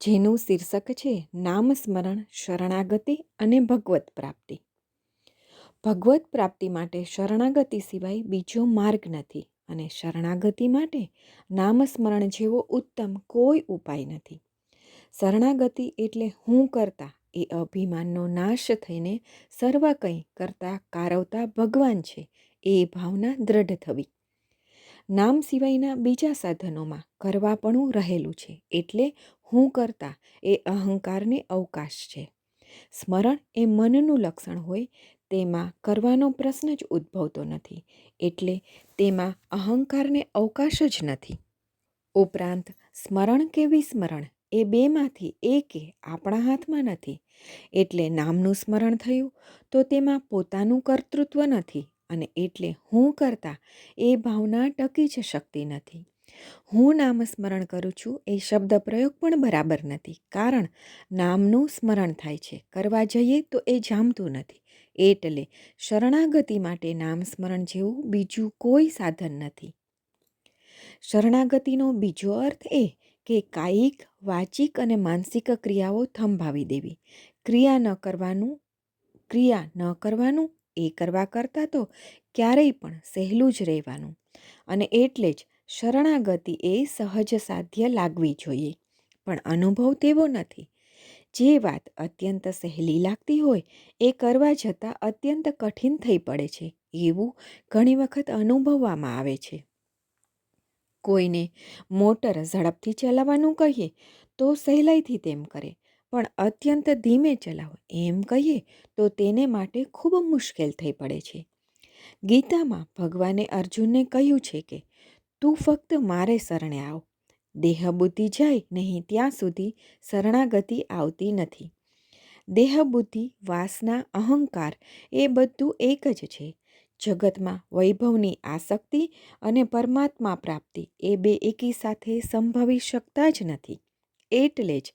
જેનું શીર્ષક છે નામ સ્મરણ શરણાગતિ અને ભગવત પ્રાપ્તિ ભગવત પ્રાપ્તિ માટે શરણાગતિ સિવાય બીજો માર્ગ નથી અને શરણાગતિ માટે નામસ્મરણ જેવો ઉત્તમ કોઈ ઉપાય નથી. શરણાગતિ એટલે હું કરતા એ અભિમાનનો નાશ થઈને સર્વ કંઈ કરતા, કારવતા ભગવાન છે એ ભાવના દ્રઢ થવી. નામ સિવાયના બીજા સાધનોમાં કરવાપણું રહેલું છે. એટલે હું કરતા એ અહંકારને અવકાશ છે. સ્મરણ એ મનનું લક્ષણ હોય, તેમાં કરવાનો પ્રશ્ન જ ઉદ્ભવતો નથી. એટલે તેમાં અહંકારને અવકાશ જ નથી. ઉપરાંત સ્મરણ કે વિસ્મરણ એ બેમાંથી એકે આપણા હાથમાં નથી. એટલે નામનું સ્મરણ થયું તો તેમાં પોતાનું કર્તૃત્વ નથી. અને એટલે હું કરતા એ ભાવના ટકી જ શકતી નથી. હું નામ સ્મરણ કરું છું, એ શબ્દ પ્રયોગ પણ બરાબર નથી, કારણ નામનું સ્મરણ થાય છે. કરવા જઈએ તો એ જામતું નથી. એટલે શરણાગતિ માટે નામ સ્મરણ જેવું બીજું કોઈ સાધન નથી. શરણાગતિનો બીજો અર્થ એ કે કાયિક, વાચિક અને માનસિક ક્રિયાઓ થંભાવી દેવી. ક્રિયા ન કરવાનું, ક્રિયા ન કરવાનું એ કરવા કરતાં તો ક્યારેય પણ સહેલું જ રહેવાનું. અને એટલે જ શરણાગતિ એ સહજ સાધ્ય લાગવી જોઈએ. પણ અનુભવ તેવો નથી. જે વાત અત્યંત સહેલી લાગતી હોય, એ કરવા જતાં અત્યંત કઠિન થઈ પડે છે, એવું ઘણી વખત અનુભવવામાં આવે છે. કોઈને મોટર ઝડપથી ચલાવવાનું કહીએ, તો સહેલાઈથી તેમ કરે. પણ અત્યંત ધીમે ચલાવો. એમ કહીએ તો તેને માટે ખૂબ મુશ્કેલ થઈ પડે છે. ગીતામાં ભગવાને અર્જુનને કહ્યું છે કે, તું ફક્ત મારે શરણે આવ. દેહ બુદ્ધિ જાય નહીં ત્યાં સુધી શરણાગતિ આવતી નથી. દેહ બુદ્ધિ વાસના, અહંકાર એ બધું એક જ છે. જગતમાં વૈભવની આસક્તિ અને પરમાત્મા પ્રાપ્તિ એ બે એકી સાથે સંભવી શકતા જ નથી. એટલે જ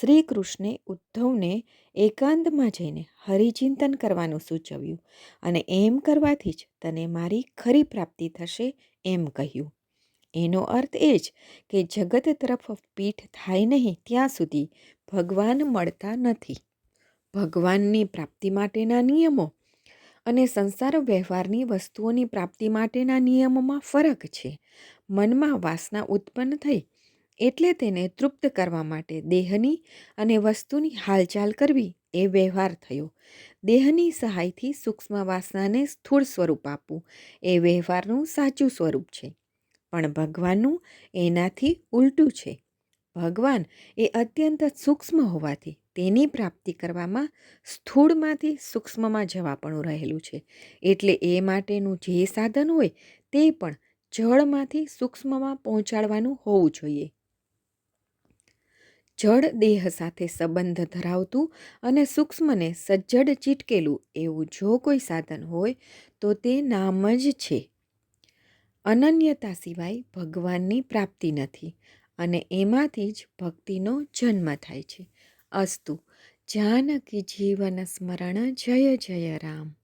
શ્રી કૃષ્ણે ઉદ્ધવને એકાંતમાં જઈને હરિચિંતન કરવાનું સૂચવ્યું અને એમ કરવાથી જ તને મારી ખરી પ્રાપ્તિ થશે એમ કહ્યું. એનો અર્થ એ જ કે જગત તરફ પીઠ થાય નહીં ત્યાં સુધી ભગવાન મળતા નથી. ભગવાનની પ્રાપ્તિ માટેના નિયમો અને સંસાર વ્યવહારની વસ્તુઓની પ્રાપ્તિ માટેના નિયમોમાં ફરક છે. મનમાં વાસના ઉત્પન્ન થઈ એટલે તેને તૃપ્ત કરવા માટે દેહની અને વસ્તુની હાલચાલ કરવી એ વ્યવહાર થયો. દેહની સહાયથી સૂક્ષ્મ વાસનાને સ્થૂળ સ્વરૂપ આપવું એ વ્યવહારનું સાચું સ્વરૂપ છે. પણ ભગવાનનું એનાથી ઉલટું છે. ભગવાન એ અત્યંત સૂક્ષ્મ હોવાથી તેની પ્રાપ્તિ કરવામાં સ્થૂળમાંથી સૂક્ષ્મમાં જવાપણું રહેલું છે. એટલે એ માટેનું જે સાધન હોય તે પણ જળમાંથી સૂક્ષ્મમાં પહોંચાડવાનું હોવું જોઈએ. જળ દેહ સાથે સંબંધ ધરાવતું અને સૂક્ષ્મને સજ્જડ ચીટકેલું એવું જો કોઈ સાધન હોય, તો તે નામ જ છે. અનન્યતા સિવાય ભગવાનની પ્રાપ્તિ નથી અને એમાંથી જ ભક્તિનો જન્મ થાય છે. અસ્તુ, જાનકી જીવન સ્મરણ જય જય રામ.